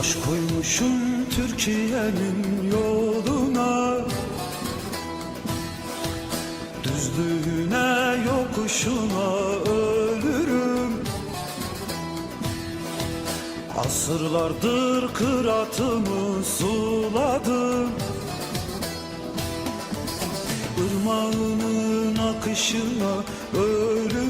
Baş koymuşum Türkiye'nin yoluna. Düzlüğüne yokuşuna ölürüm. Asırlardır kıratımı suladım. Irmağının akışına ölürüm